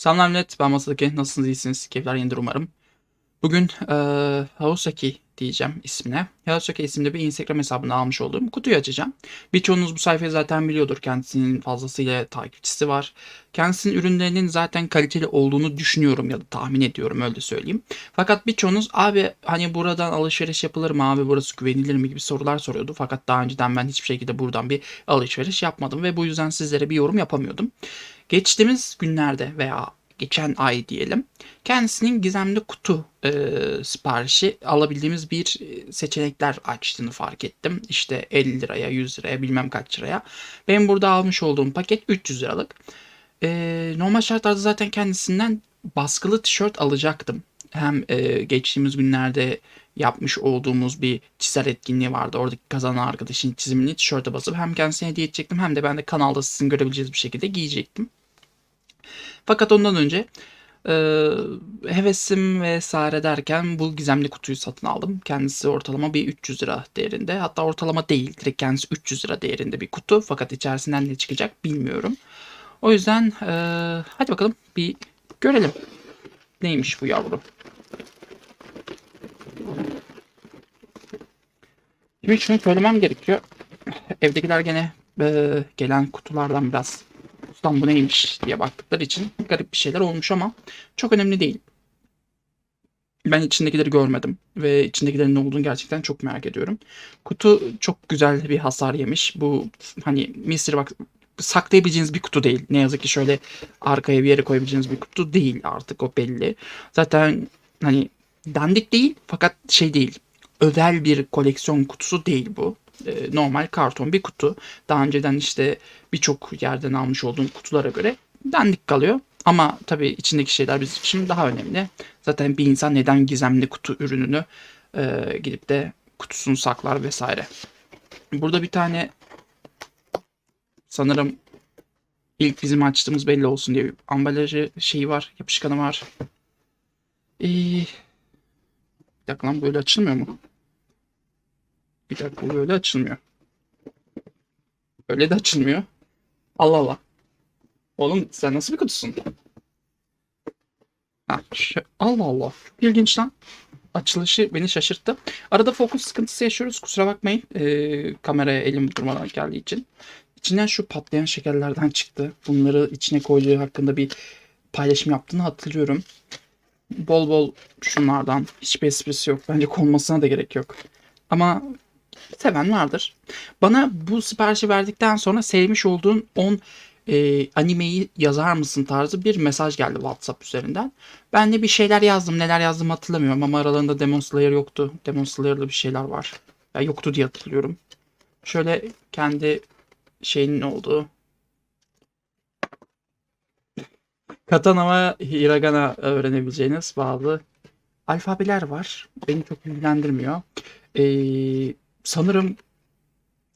Selamlar millet, ben Masadaki. Nasılsınız, iyisiniz? Keyifler yenidir umarım. Bugün eee Haosaki diyeceğim ismine. Haosaki isimli bir Instagram hesabını almış olduğum kutuyu açacağım. Birçoğunuz bu sayfayı zaten biliyordur. Kendisinin fazlasıyla takipçisi var. Kendisinin ürünlerinin zaten kaliteli olduğunu düşünüyorum ya da tahmin ediyorum öyle söyleyeyim. Fakat birçoğunuz abi hani buradan alışveriş yapılır mı abi burası güvenilir mi gibi sorular soruyordu. Fakat daha önceden ben hiçbir şekilde buradan bir alışveriş yapmadım ve bu yüzden sizlere bir yorum yapamıyordum. Geçtiğimiz günlerde veya geçen ay diyelim kendisinin gizemli kutu e, siparişi alabildiğimiz bir e, seçenekler açtığını fark ettim. İşte 50 liraya 100 liraya bilmem kaç liraya. Benim burada almış olduğum paket 300 liralık. E, normal şartlarda zaten kendisinden baskılı tişört alacaktım. Hem e, geçtiğimiz günlerde yapmış olduğumuz bir çizer etkinliği vardı. Oradaki kazanan arkadaşın çizimini tişörte basıp hem kendisine hediye edecektim hem de ben de kanalda sizin görebileceğiniz bir şekilde giyecektim. Fakat ondan önce e, hevesim vesaire derken bu gizemli kutuyu satın aldım. Kendisi ortalama bir 300 lira değerinde. Hatta ortalama değil. Direkt kendisi 300 lira değerinde bir kutu. Fakat içerisinden ne çıkacak bilmiyorum. O yüzden e, hadi bakalım bir görelim. Neymiş bu yavru? Şimdi şunu söylemem gerekiyor. Evdekiler gene e, gelen kutulardan biraz Ustam bu neymiş diye baktıkları için garip bir şeyler olmuş ama çok önemli değil. Ben içindekileri görmedim ve içindekilerin ne olduğunu gerçekten çok merak ediyorum. Kutu çok güzel bir hasar yemiş. Bu hani Mr. bak saklayabileceğiniz bir kutu değil. Ne yazık ki şöyle arkaya bir yere koyabileceğiniz bir kutu değil artık o belli. Zaten hani dandik değil fakat şey değil. Özel bir koleksiyon kutusu değil bu e, normal karton bir kutu. Daha önceden işte birçok yerden almış olduğum kutulara göre dandik kalıyor. Ama tabii içindeki şeyler bizim için daha önemli. Zaten bir insan neden gizemli kutu ürününü e, gidip de kutusunu saklar vesaire. Burada bir tane sanırım ilk bizim açtığımız belli olsun diye ambalajı şeyi var, yapışkanı var. Ee, bir dakika lan böyle açılmıyor mu? Bir dakika bu böyle açılmıyor. Öyle de açılmıyor. Allah Allah. Oğlum sen nasıl bir kutusun? Ha, Allah Allah. İlginç lan. Açılışı beni şaşırttı. Arada fokus sıkıntısı yaşıyoruz. Kusura bakmayın. Ee, kameraya elim durmadan geldiği için. İçinden şu patlayan şekerlerden çıktı. Bunları içine koyduğu hakkında bir paylaşım yaptığını hatırlıyorum. Bol bol şunlardan. Hiçbir esprisi yok. Bence konmasına da gerek yok. Ama seven vardır. Bana bu siparişi verdikten sonra sevmiş olduğun 10 e, animeyi yazar mısın tarzı bir mesaj geldi WhatsApp üzerinden. Ben de bir şeyler yazdım. Neler yazdım hatırlamıyorum ama aralarında Demon Slayer yoktu. Demon Slayer'lı bir şeyler var. Ya yoktu diye hatırlıyorum. Şöyle kendi şeyinin olduğu Katana ve Hiragana öğrenebileceğiniz bazı alfabeler var. Beni çok ilgilendirmiyor. Ee, sanırım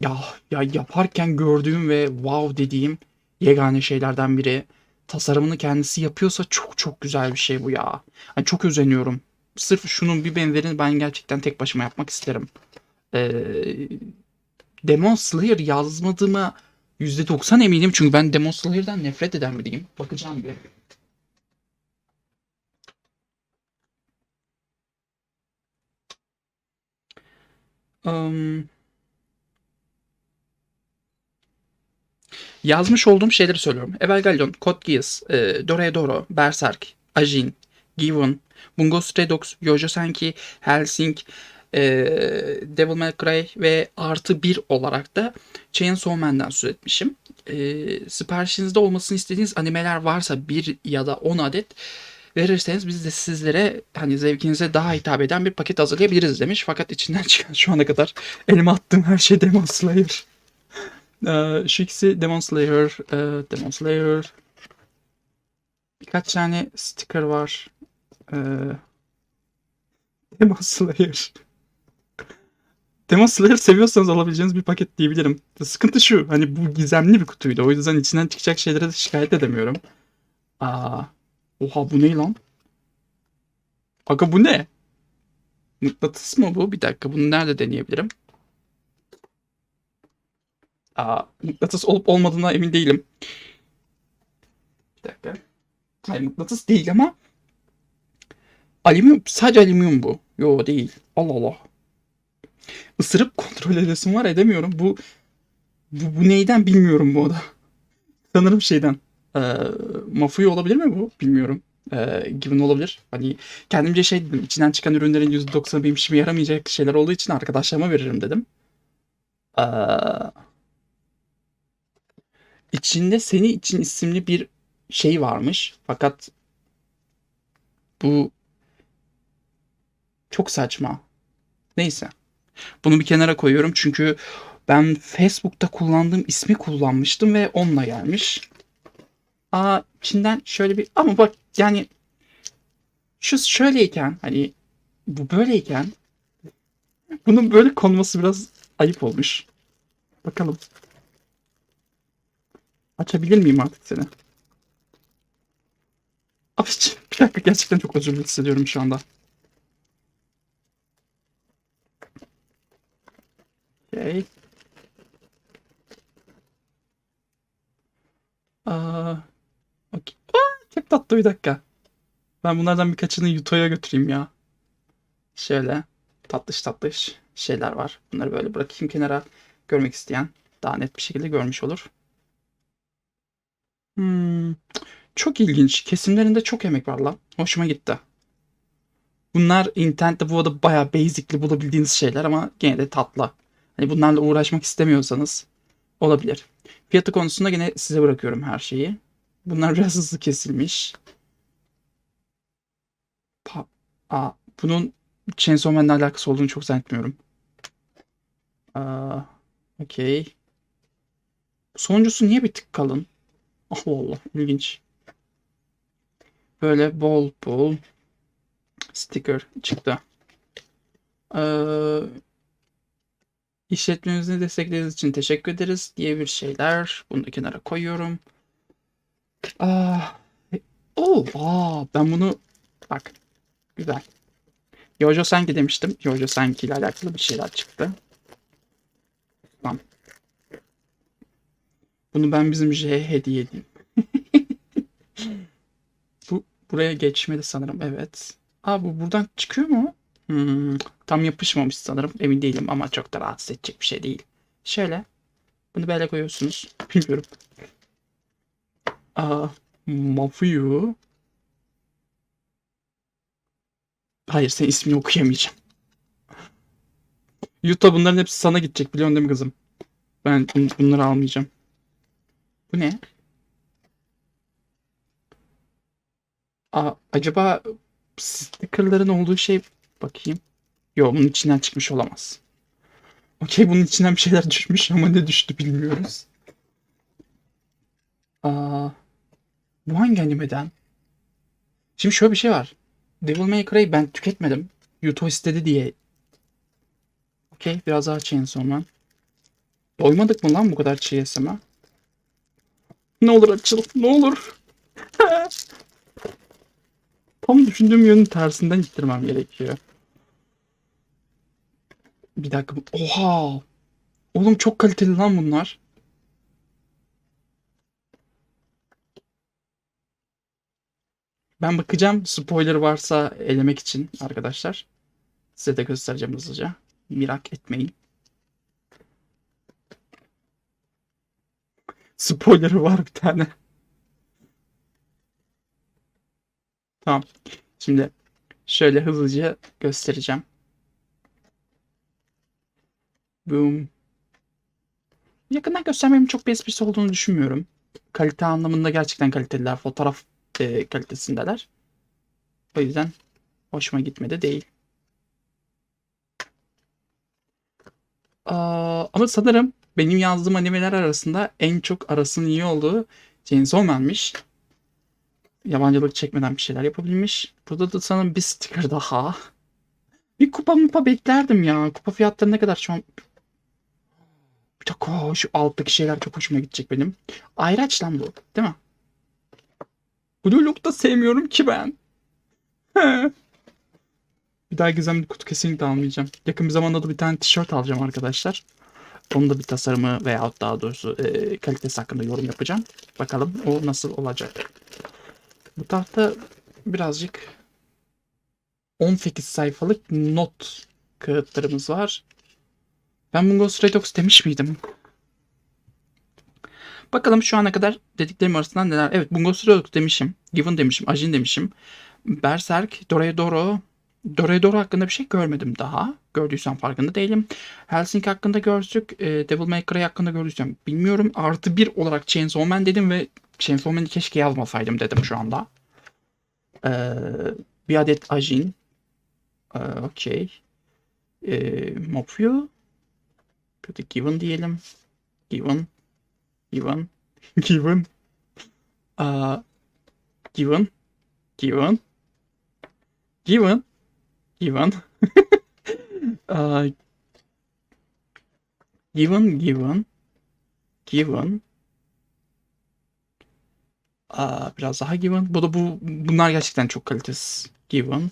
ya ya yaparken gördüğüm ve wow dediğim yegane şeylerden biri. Tasarımını kendisi yapıyorsa çok çok güzel bir şey bu ya. Hani çok özeniyorum. Sırf şunun bir benzerini ben gerçekten tek başıma yapmak isterim. Ee, Demon Slayer yazmadığıma %90 eminim çünkü ben Demon Slayer'dan nefret eden biriyim. Bakacağım bir. Im, yazmış olduğum şeyleri söylüyorum. Evangelion, Code Geass, e, Dorohedoro, Berserk, Ajin, Given, Bungo Stray Dogs, Yojo Senki, Helsing, e, Devil May Cry ve artı bir olarak da Chainsaw Man'den söz etmişim. E, siparişinizde olmasını istediğiniz animeler varsa bir ya da 10 adet verirseniz biz de sizlere hani zevkinize daha hitap eden bir paket hazırlayabiliriz demiş. Fakat içinden çıkan şu ana kadar elime attığım her şey Demon Slayer. Ee, şu ikisi Demon Slayer, e, Demon Slayer. Birkaç tane sticker var. Ee, Demon Slayer. Demon Slayer seviyorsanız alabileceğiniz bir paket diyebilirim. Sıkıntı şu, hani bu gizemli bir kutuydu. O yüzden içinden çıkacak şeylere de şikayet edemiyorum. Aa, Oha bu ne lan? Aga bu ne? Mıknatıs mı bu? Bir dakika bunu nerede deneyebilirim? Aa, mıknatıs olup olmadığına emin değilim. Bir dakika. Hayır mıknatıs değil ama alüminyum sadece alüminyum bu. Yo değil. Allah Allah. Isırıp kontrol edesim var edemiyorum. Bu bu, bu neyden bilmiyorum bu da. Sanırım şeyden. Ee, Mafuyu olabilir mi bu? Bilmiyorum. Ee, given olabilir. Hani kendimce şey dedim. içinden çıkan ürünlerin %90'ı benim işime yaramayacak şeyler olduğu için arkadaşlarıma veririm dedim. Ee, içinde seni için isimli bir şey varmış. Fakat bu çok saçma. Neyse. Bunu bir kenara koyuyorum çünkü ben Facebook'ta kullandığım ismi kullanmıştım ve onunla gelmiş. Aa içinden şöyle bir ama bak yani şu şöyleyken hani bu böyleyken bunun böyle konması biraz ayıp olmuş. Bakalım. Açabilir miyim artık seni? Abi bir dakika gerçekten çok özür hissediyorum şu anda. Okay. Aa, çok tatlı bir dakika. Ben bunlardan birkaçını Yuto'ya götüreyim ya. Şöyle tatlış tatlış şeyler var. Bunları böyle bırakayım kenara. Görmek isteyen daha net bir şekilde görmüş olur. Hmm, çok ilginç. Kesimlerinde çok emek var lan. Hoşuma gitti. Bunlar internette bu arada bayağı basic'li bulabildiğiniz şeyler ama gene de tatlı. Hani bunlarla uğraşmak istemiyorsanız olabilir. Fiyatı konusunda gene size bırakıyorum her şeyi. Bunlar biraz hızlı kesilmiş. Pa Aa, bunun Chainsaw Man'le alakası olduğunu çok zannetmiyorum. Aa, okey. Sonuncusu niye bir tık kalın? Allah Allah ilginç. Böyle bol bol sticker çıktı. Ee, işletmemizi desteklediğiniz için teşekkür ederiz diye bir şeyler. Bunu da kenara koyuyorum. Aa, oh, aa, ben bunu bak güzel. Yojo Senki demiştim. Yojo Senki ile alakalı bir şeyler çıktı. Tamam. Bunu ben bizim J'ye hediye edeyim. bu buraya geçmedi sanırım. Evet. Aa bu buradan çıkıyor mu? Hmm, tam yapışmamış sanırım. Emin değilim ama çok da rahatsız edecek bir şey değil. Şöyle. Bunu böyle koyuyorsunuz. Bilmiyorum. Aa, Mafuyu. Hayır senin ismini okuyamayacağım. Yuta bunların hepsi sana gidecek biliyorsun değil mi kızım? Ben bun- bunları almayacağım. Bu ne? Aa, acaba stickerların olduğu şey bakayım. Yo bunun içinden çıkmış olamaz. Okey bunun içinden bir şeyler düşmüş ama ne düştü bilmiyoruz. Aa, bu hangi animeden? Şimdi şöyle bir şey var. Devil May Cry'ı ben tüketmedim. Yuto istedi diye. Okey biraz daha Chainsaw Man. Doymadık mı lan bu kadar çiğ SM'e? Ne olur açıl, ne olur. Tam düşündüğüm yönün tersinden ittirmem gerekiyor. Bir dakika. Oha! Oğlum çok kaliteli lan bunlar. Ben bakacağım spoiler varsa elemek için arkadaşlar. Size de göstereceğim hızlıca. Merak etmeyin. Spoiler'ı var bir tane. Tamam. Şimdi şöyle hızlıca göstereceğim. Boom. Yakından göstermemin çok bir esprisi olduğunu düşünmüyorum. Kalite anlamında gerçekten kaliteliler. Fotoğraf e, kalitesindeler. O yüzden hoşuma gitmedi değil. Aa, ama sanırım benim yazdığım animeler arasında en çok arasının iyi olduğu Chainsaw Man'miş. Yabancılık çekmeden bir şeyler yapabilmiş. Burada da sanırım bir sticker daha. Bir kupa mupa beklerdim ya. Kupa fiyatları ne kadar şu an? Bir dakika şu alttaki şeyler çok hoşuma gidecek benim. Ayraç lan bu değil mi? Blue Look da sevmiyorum ki ben. bir daha gizemli kutu kesinlikle almayacağım. Yakın bir zamanda da bir tane tişört alacağım arkadaşlar. Onun da bir tasarımı veyahut daha doğrusu e, kalitesi hakkında yorum yapacağım. Bakalım o nasıl olacak. Bu tarafta birazcık 18 sayfalık not kağıtlarımız var. Ben bunu Ghost Redox demiş miydim? Bakalım şu ana kadar dediklerim arasından neler. Evet Bungo Redox demişim. Given demişim. Ajin demişim. Berserk, Doredoro. Doredoro hakkında bir şey görmedim daha. Gördüysem farkında değilim. Helsing hakkında gördük. E, Devil May Cry hakkında gördüysem bilmiyorum. Artı bir olarak Chainsaw Man dedim ve Chainsaw Man'i keşke yazmasaydım dedim şu anda. E, bir adet Ajin. E, Okey. E, de Given diyelim. Given. Given. Given. Uh, given. Given. Given. Given. uh, given. Given. Given. Aa, biraz daha given. Bu da bu bunlar gerçekten çok kalitesiz. Given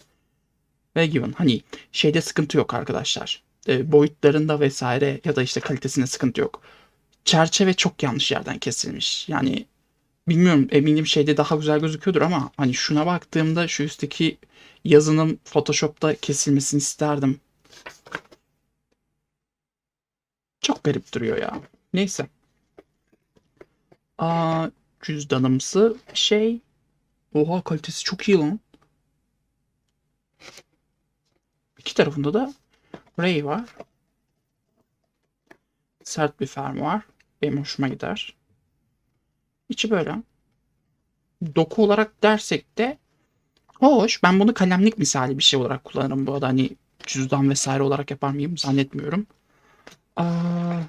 ve given. Hani şeyde sıkıntı yok arkadaşlar. E, boyutlarında vesaire ya da işte kalitesinde sıkıntı yok çerçeve çok yanlış yerden kesilmiş. Yani bilmiyorum eminim şeyde daha güzel gözüküyordur ama hani şuna baktığımda şu üstteki yazının Photoshop'ta kesilmesini isterdim. Çok garip duruyor ya. Neyse. Aa, cüzdanımsı şey. Oha kalitesi çok iyi lan. İki tarafında da Ray var. Sert bir fermuar. Benim hoşuma gider. İçi böyle. Doku olarak dersek de hoş. Ben bunu kalemlik misali bir şey olarak kullanırım bu arada. Hani cüzdan vesaire olarak yapar mıyım zannetmiyorum. Aa,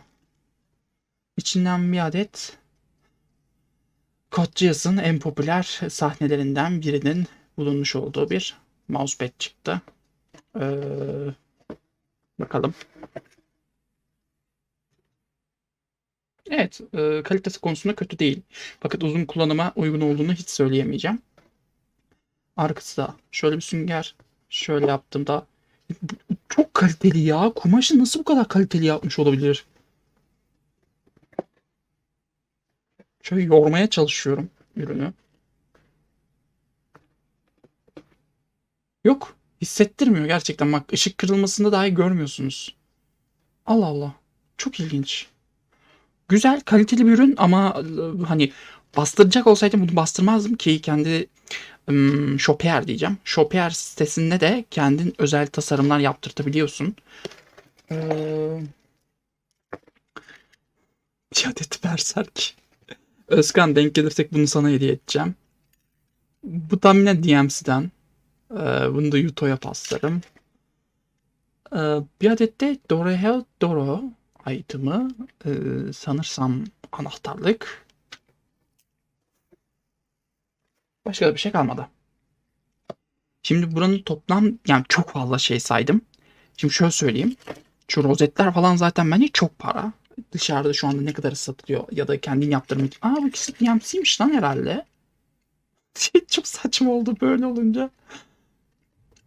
içinden bir adet Code en popüler sahnelerinden birinin bulunmuş olduğu bir mousepad çıktı. Ee, bakalım. Evet, e, kalitesi konusunda kötü değil. Fakat uzun kullanıma uygun olduğunu hiç söyleyemeyeceğim. Arkası da şöyle bir sünger. Şöyle yaptığımda çok kaliteli ya. Kumaşı nasıl bu kadar kaliteli yapmış olabilir? Şöyle yormaya çalışıyorum ürünü. Yok. Hissettirmiyor gerçekten. Bak ışık kırılmasında dahi görmüyorsunuz. Allah Allah. Çok ilginç. Güzel, kaliteli bir ürün ama e, hani bastıracak olsaydım bunu bastırmazdım ki kendi ım, Shopier diyeceğim. Shopier sitesinde de kendin özel tasarımlar yaptırtabiliyorsun. Ee, bir adet Berserk. Özkan denk gelirsek bunu sana hediye edeceğim. Bu tahminen DMC'den. Ee, bunu da Yuto'ya paslarım. Ee, bir adet de Dorehel Doro item'ı e, sanırsam anahtarlık. Başka da bir şey kalmadı. Şimdi buranın toplam yani çok fazla şey saydım. Şimdi şöyle söyleyeyim. Şu rozetler falan zaten bence çok para. Dışarıda şu anda ne kadar satılıyor ya da kendin yaptırmak. Aa bu ikisi DMC'ymiş lan herhalde. çok saçma oldu böyle olunca.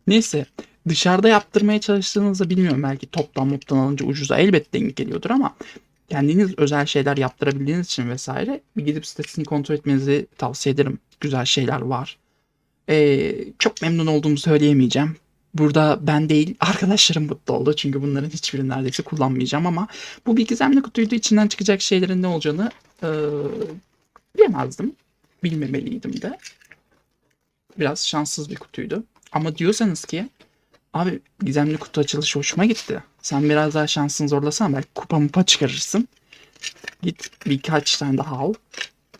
Neyse dışarıda yaptırmaya çalıştığınızda bilmiyorum belki toptan muttan alınca ucuza elbette denk geliyordur ama kendiniz özel şeyler yaptırabildiğiniz için vesaire gidip sitesini kontrol etmenizi tavsiye ederim. Güzel şeyler var. Ee, çok memnun olduğumu söyleyemeyeceğim. Burada ben değil arkadaşlarım mutlu oldu. Çünkü bunların hiçbirini neredeyse kullanmayacağım ama bu bir gizemli kutuydu. İçinden çıkacak şeylerin ne olacağını e, bilemezdim. Bilmemeliydim de. Biraz şanssız bir kutuydu. Ama diyorsanız ki Abi gizemli kutu açılışı hoşuma gitti. Sen biraz daha şansını zorlasan belki kupa mupa çıkarırsın. Git birkaç tane daha al.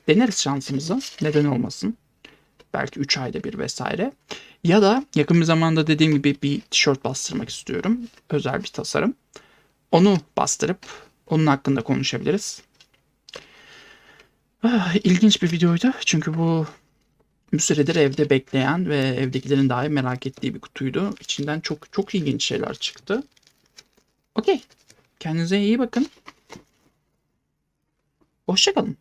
Deneriz şansımızı. Neden olmasın. Belki 3 ayda bir vesaire. Ya da yakın bir zamanda dediğim gibi bir tişört bastırmak istiyorum. Özel bir tasarım. Onu bastırıp onun hakkında konuşabiliriz. Ah, ilginç bir videoydu. Çünkü bu bir süredir evde bekleyen ve evdekilerin dahi merak ettiği bir kutuydu. İçinden çok çok ilginç şeyler çıktı. Okey. Kendinize iyi bakın. Hoşçakalın.